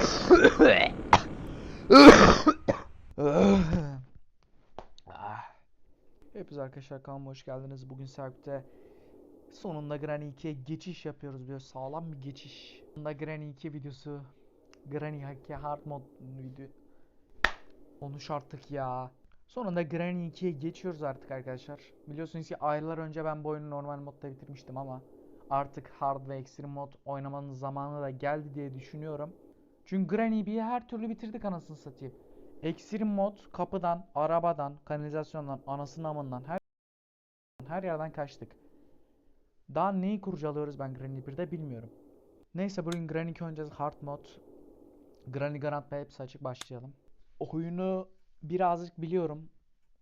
Hepiniz arkadaşlar kanalıma hoş geldiniz. Bugün Serp'te sonunda Granny 2'ye geçiş yapıyoruz. Böyle sağlam bir geçiş. Sonunda Granny 2 videosu. Granny 2 Hard Mod video. Konuş artık ya. Sonunda Granny 2'ye geçiyoruz artık arkadaşlar. Biliyorsunuz ki aylar önce ben bu oyunu normal modda bitirmiştim ama artık hard ve extreme mod oynamanın zamanı da geldi diye düşünüyorum. Çünkü Granny 1'yi her türlü bitirdik anasını satayım. Extreme mod kapıdan, arabadan, kanalizasyondan, anasının amından her her yerden kaçtık. Daha neyi kurcalıyoruz ben Granny 1'de bilmiyorum. Neyse bugün Granny 2 oynayacağız hard mod. Granny Grand ve hepsi açık başlayalım. Oyunu birazcık biliyorum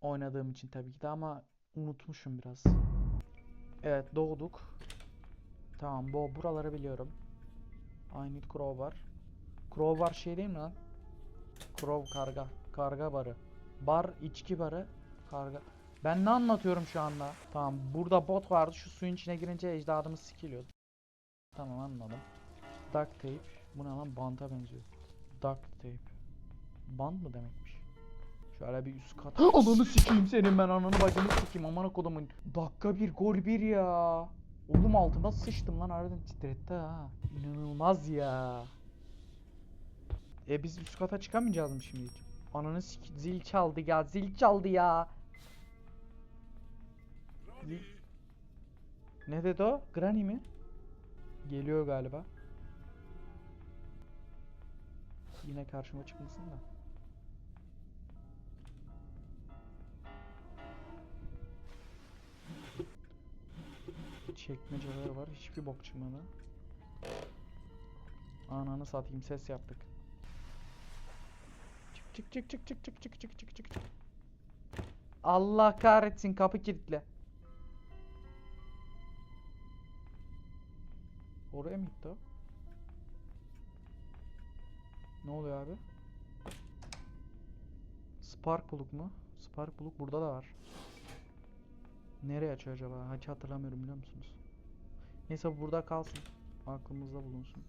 oynadığım için tabii ki de ama unutmuşum biraz. Evet doğduk. Tamam bu buraları biliyorum. I need crowbar. Crowbar şey değil mi lan? Crow karga. Karga barı. Bar içki barı. Karga. Ben ne anlatıyorum şu anda? Tamam burada bot vardı. Şu suyun içine girince ecdadımız sikiliyordu. Tamam anladım. Duct tape. Bu ne lan? Banta benziyor. Duct tape. Band mı demekmiş? Şöyle bir üst kat. Ananı sikeyim senin ben ananı bacını sikeyim amına kodumun. Dakika bir gol bir ya. Oğlum altıma sıçtım lan harbiden titretti ha. İnanılmaz ya. E biz üst kata çıkamayacağız mı şimdi hiç? Ananı zil çaldı ya zil çaldı ya. Zil... Ne dedi o? Granny mi? Geliyor galiba. Yine karşıma çıkmasın da. Çekmeceler var. Hiçbir bok çıkmadı. Ananı satayım ses yaptık. Çık çık çık çık çık çık çık çık çık çık. Allah kahretsin kapı kilitli. Oraya mı gitti o? Ne oluyor abi? Spark buluk mu? Spark buluk burada da var. Nereye açıyor acaba? Hiç hatırlamıyorum biliyor musunuz? Neyse bu burada kalsın. Aklımızda bulunsun.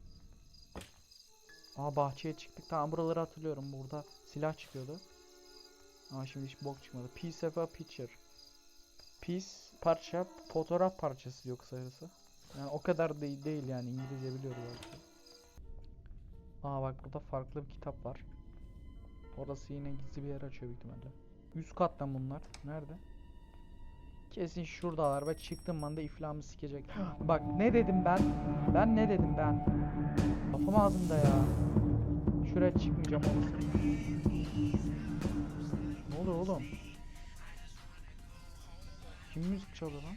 Aa bahçeye çıktık. Tamam buraları hatırlıyorum. Burada silah çıkıyordu. Ama şimdi hiç bok çıkmadı. Piece of a picture. Piece parça fotoğraf parçası yok sayısı. Yani o kadar değil, değil yani İngilizce biliyoruz belki. Aa bak burada farklı bir kitap var. Orası yine gizli bir yer açıyor büyük ihtimalle. Üst kattan bunlar. Nerede? Kesin şuradalar ve çıktım anda iflahımı sikecek. Bak ne dedim ben? Ben ne dedim ben? Kafam ağzımda ya. Şuraya çıkmayacağım oğlum. Ne oluyor oğlum? Kim müzik çalıyor lan?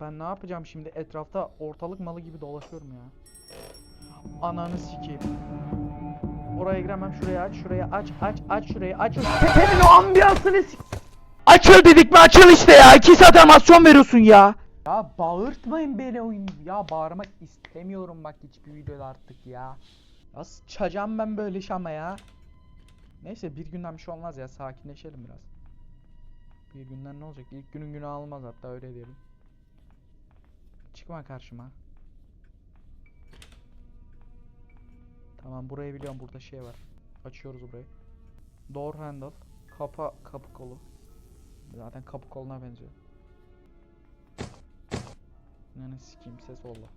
Ben ne yapacağım şimdi? Etrafta ortalık malı gibi dolaşıyorum ya. Ananı sikeyim. Oraya giremem. Şuraya aç. Şuraya aç. Aç. Aç şurayı. Aç. Senin o ambiyansını sik... Açıl dedik mi açıl işte ya. 2 saat veriyorsun ya. Ya bağırtmayın beni oyun. Ya bağırmak istemiyorum bak hiçbir videoda artık ya. Ya sıçacağım ben böyle şama ya. Neyse bir günden bir şey olmaz ya sakinleşelim biraz. Bir günden ne olacak? İlk günün günü almaz hatta öyle diyelim. Çıkma karşıma. Tamam burayı biliyorum burada şey var. Açıyoruz burayı. Door handle. Kapa kapı kolu. Zaten kapı koluna benziyor. Yani sikeyim ses oldu.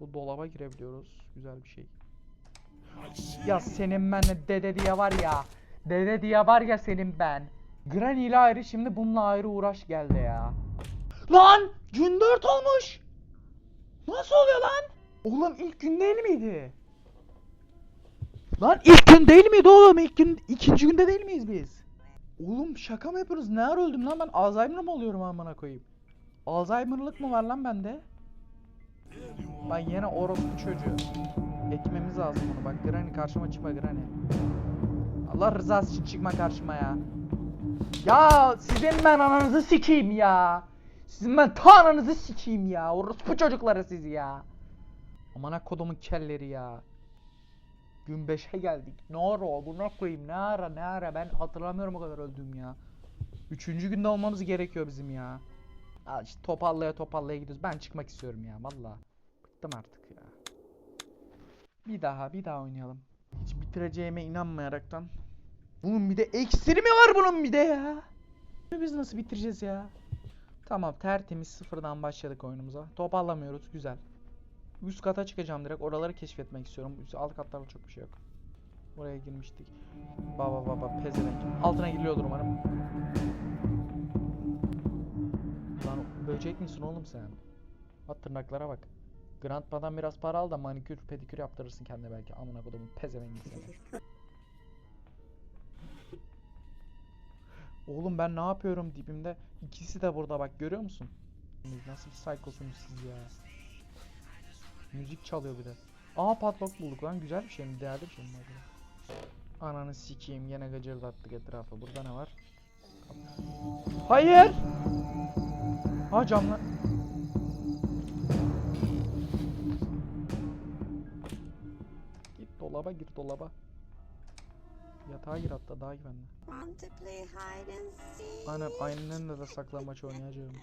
Bu dolaba girebiliyoruz. Güzel bir şey. Ya senin ben de dede diye var ya. Dede diye var ya senin ben. Granny ile ayrı şimdi bununla ayrı uğraş geldi ya. Lan! Gün 4 olmuş. Nasıl oluyor lan? Oğlum ilk gün değil miydi? Lan ilk gün değil miydi oğlum? İlk gün ikinci günde değil miyiz biz? Oğlum şaka mı yapıyoruz? Ne ara öldüm lan ben? Alzheimer mı oluyorum amına koyayım? Alzheimer'lık mı var lan bende? Ben yine orospu çocuğu. Ekmemiz lazım bunu. Bak Granny karşıma çıkma Granny. Allah rızası için çıkma karşıma ya. Ya sizin ben ananızı sikeyim ya. Sizin ben ta ananızı sikeyim ya. Orospu çocukları sizi ya. Amına kodumun kelleri ya. Gün 5'e geldik. Ne ara? Buna koyayım. Ne ara ne ara? Ben hatırlamıyorum o kadar öldüğüm ya. Üçüncü günde olmamız gerekiyor bizim ya. Al işte topallaya topallaya gidiyoruz. Ben çıkmak istiyorum ya valla. bıktım artık ya. Bir daha bir daha oynayalım. Hiç bitireceğime inanmayaraktan. Bunun bir de eksiri mi var bunun bir de ya? Biz nasıl bitireceğiz ya? Tamam tertemiz sıfırdan başladık oyunumuza. Top alamıyoruz güzel. Üst kata çıkacağım direkt. Oraları keşfetmek istiyorum. Üst alt katlarda çok bir şey yok. Oraya girmiştik. Baba baba pezevenk. Altına giriliyordur umarım. Lan böcek misin oğlum sen? Bak tırnaklara bak. Grandpa'dan biraz para al da manikür pedikür yaptırırsın kendine belki. Amına kodumun pezevengi seni. Oğlum ben ne yapıyorum dibimde? İkisi de burada bak görüyor musun? Nasıl bir psychosunuz siz ya? Müzik çalıyor bir de. Aa padlock bulduk lan güzel bir şey mi? Değerli bir şey mi acaba? Ananı sikeyim yine gıcırdattık etrafı. Burada ne var? Hayır! Ha camlar. Git dolaba gir dolaba. Yatağa gir hatta daha güvenli. Aynen aynen de saklambaç oynayacağım.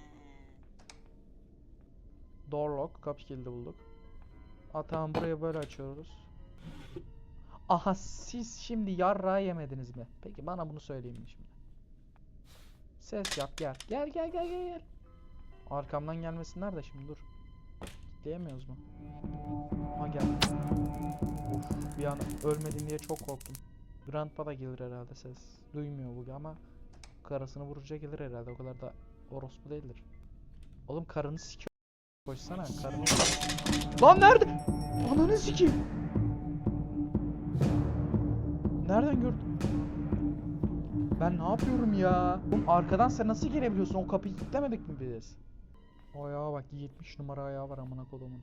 Door lock, kapı kilidi bulduk. Aa tamam burayı böyle açıyoruz. Aha siz şimdi yarrağı yemediniz mi? Peki bana bunu söyleyin şimdi. Ses yap gel. Gel gel gel gel gel. Arkamdan gelmesinler de şimdi dur. Diyemiyoruz mu? Ha gel. Of bir an ölmedim diye çok korktum. Grandpa da gelir herhalde ses. Duymuyor bu ama karısını vurunca gelir herhalde. O kadar da orospu değildir. Oğlum karını sikiyor. Koşsana karını. Lan nerede? Ananı sikeyim. Nereden gördün? Ben ne yapıyorum ya? Oğlum arkadan sen nasıl gelebiliyorsun? O kapıyı kilitlemedik mi biz? Ayağa bak 70 numara ayağı var amına kodumun.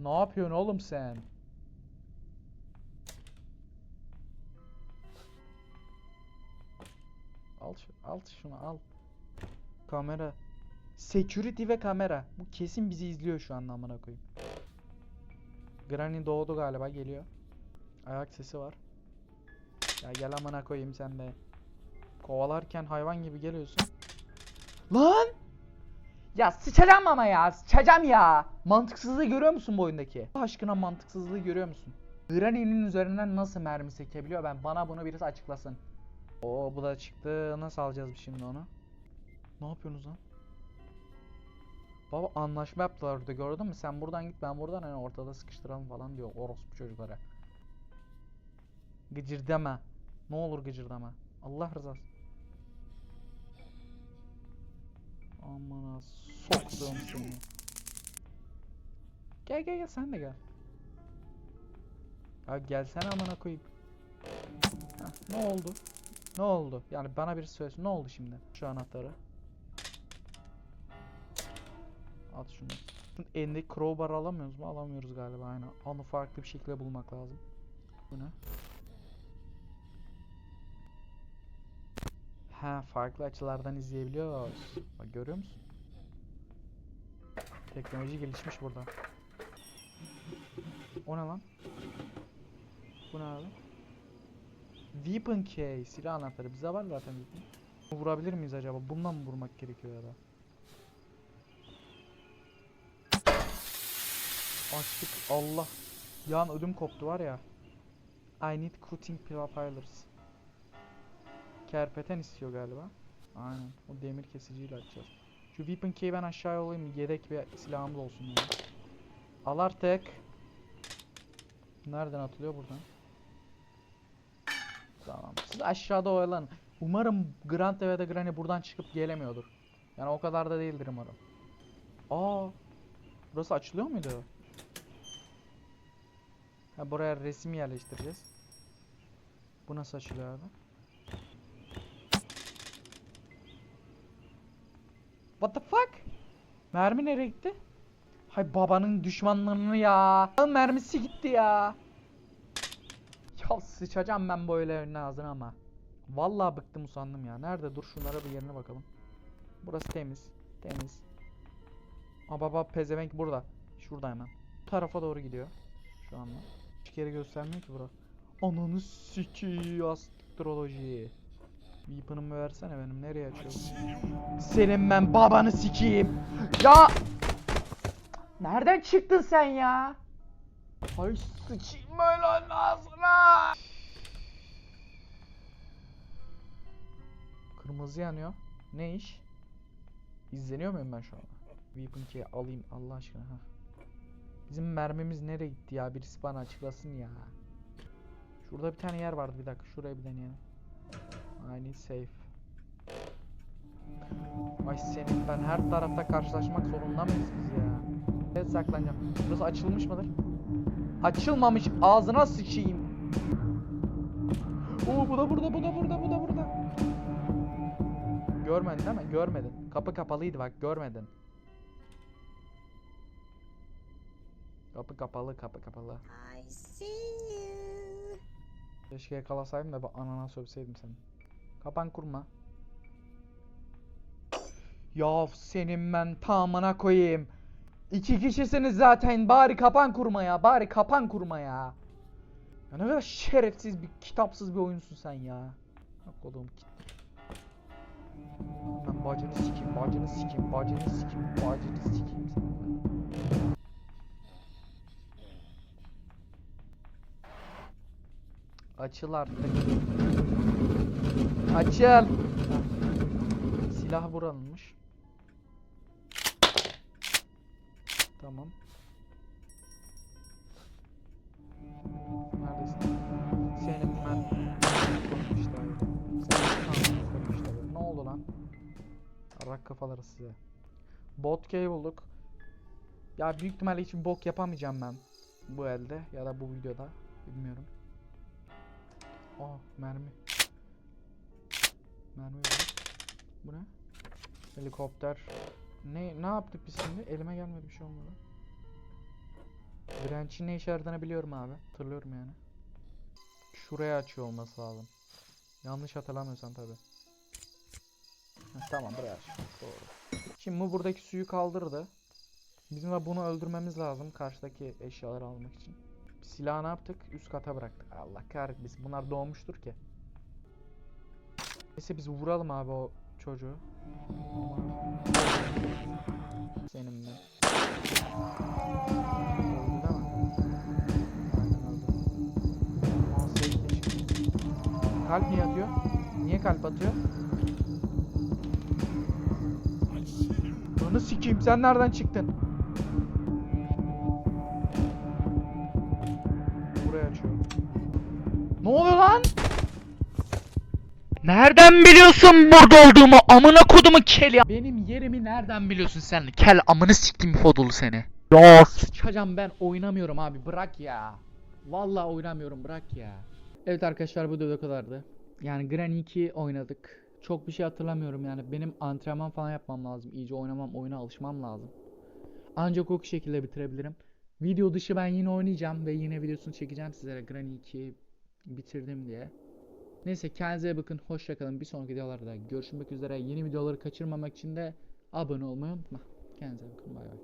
Ne yapıyorsun oğlum sen? Al şu, al şunu al. Kamera. Security ve kamera. Bu kesin bizi izliyor şu an amına koyayım. Granny doğdu galiba geliyor. Ayak sesi var. Ya gel amına koyayım sen de. Kovalarken hayvan gibi geliyorsun. Lan! Ya sıçacağım ama ya. Sıçacağım ya. Mantıksızlığı görüyor musun bu oyundaki? Aşkına mantıksızlığı görüyor musun? Granny'nin üzerinden nasıl mermi sekebiliyor ben? Bana bunu birisi açıklasın. Oo bu da çıktı. Nasıl alacağız biz şimdi onu? Ne yapıyorsunuz lan? Baba anlaşma yaptılar orada gördün mü? Sen buradan git ben buradan hani ortada sıkıştıralım falan diyor orospu çocuklara. Gıcırdama. Ne olur gıcırdama. Allah rızası. Amına soktuğum seni. Gel gel gel sen de gel. Ya gelsene amına koyayım. Heh, ne oldu? Ne oldu? Yani bana birisi söylesin. Ne oldu şimdi? Şu anahtarı. At şunu. Şunun elindeki crowbar alamıyoruz mu? Alamıyoruz galiba aynen. Onu farklı bir şekilde bulmak lazım. Bu ne? Ha farklı açılardan izleyebiliyoruz. Bak görüyor musun? Teknoloji gelişmiş burada. O ne lan? Bu ne abi? Weapon key, silah anahtarı. Bize var zaten weapon. Vurabilir miyiz acaba? Bundan mı vurmak gerekiyor ya da? Açtık. Allah. Yan ödüm koptu var ya. I need cutting pilers. Kerpeten istiyor galiba. Aynen. O demir kesiciyle açacağız. Şu weapon key'i ben aşağıya alayım. Yedek bir silahımız olsun yani. Al. Nereden atılıyor buradan? Tamam. Siz aşağıda oyalanın. Umarım Grant ve de Granny buradan çıkıp gelemiyordur. Yani o kadar da değildir umarım. Aa. Burası açılıyor muydu? Ha buraya resim yerleştireceğiz. Bu nasıl açılıyor abi? What the fuck? Mermi nereye gitti? Hay babanın düşmanlarını ya. Mermisi gitti ya. Ya sıçacağım ben böyle önüne ağzına ama. Vallahi bıktım usandım ya. Nerede? Dur şunlara bir yerine bakalım. Burası temiz. Temiz. Aa baba pezevenk burada. Şurada hemen. Bu tarafa doğru gidiyor. Şu anda. Yere göstermiyor ki bura. Ananı siki astroloji. Weapon'ımı versene benim. Nereye açıyorum? Senin ben babanı sikeyim. Ya! Nereden çıktın sen ya? Ay sıçayım böyle ağzına. Kırmızı yanıyor. Ne iş? İzleniyor muyum ben şu an? Weapon key alayım Allah aşkına. Ha. Bizim mermimiz nereye gitti ya? Birisi bana açıklasın ya. Şurada bir tane yer vardı bir dakika. Şuraya bir deneyelim. I need safe. Ay senin ben her tarafta karşılaşmak zorunda mıyız biz ya? Evet saklanacağım. Burası açılmış mıdır? Açılmamış ağzına sıçayım. Oo bu da burada bu da burada bu da burada. Görmedin değil mi? Görmedin. Kapı kapalıydı bak görmedin. Kapı kapalı kapı kapalı. I see you. Keşke yakalasaydım da bir anana sövseydim seni. Kapan kurma. Ya senin ben tamına koyayım. İki kişisiniz zaten bari kapan kurma ya bari kapan kurma ya. Ya ne kadar şerefsiz bir kitapsız bir oyunsun sen ya. Bak oğlum. Ben bacını sikeyim bacını sikeyim bacını sikeyim bacını sikeyim seni. Açıl artık. Açıl. Silah buranmış. Tamam. Neredesin? Senin ben. Ne oldu lan? Arak kafaları size. Bot key bulduk. Ya büyük ihtimalle hiçbir bok yapamayacağım ben bu elde ya da bu videoda. Bilmiyorum. Aa mermi. Mermi var. Bu ne? Helikopter. Ne ne yaptık biz şimdi? Elime gelmedi bir şey olmadı. Branch'in ne işe yaradığını biliyorum abi. Hatırlıyorum yani. Şuraya açıyor olması lazım. Yanlış hatırlamıyorsam tabi. Tamam buraya aç. Doğru. Şimdi bu buradaki suyu kaldırdı. Bizim de bunu öldürmemiz lazım karşıdaki eşyaları almak için. Silahı ne yaptık? Üst kata bıraktık. Allah kahretmesin. Bunlar doğmuştur ki. Neyse biz vuralım abi o çocuğu. Senin çıktı. Kalp niye atıyor? Niye kalp atıyor? Bunu sikeyim sen nereden çıktın? Ne oluyor lan? Nereden biliyorsun burada olduğumu amına kodumu kel ya. Benim yerimi nereden biliyorsun sen? Kel amını siktim fodulu seni. Ya sıçacağım ben oynamıyorum abi bırak ya. Vallahi oynamıyorum bırak ya. Evet arkadaşlar bu da kadardı. Yani Granny 2 oynadık. Çok bir şey hatırlamıyorum yani benim antrenman falan yapmam lazım. İyice oynamam oyuna alışmam lazım. Ancak o şekilde bitirebilirim. Video dışı ben yine oynayacağım ve yine videosunu çekeceğim sizlere Granny 2'yi bitirdim diye. Neyse kendinize bakın. Hoşça kalın. Bir sonraki videolarda görüşmek üzere. Yeni videoları kaçırmamak için de abone olmayı unutma. Kendinize bakın. Bay bay.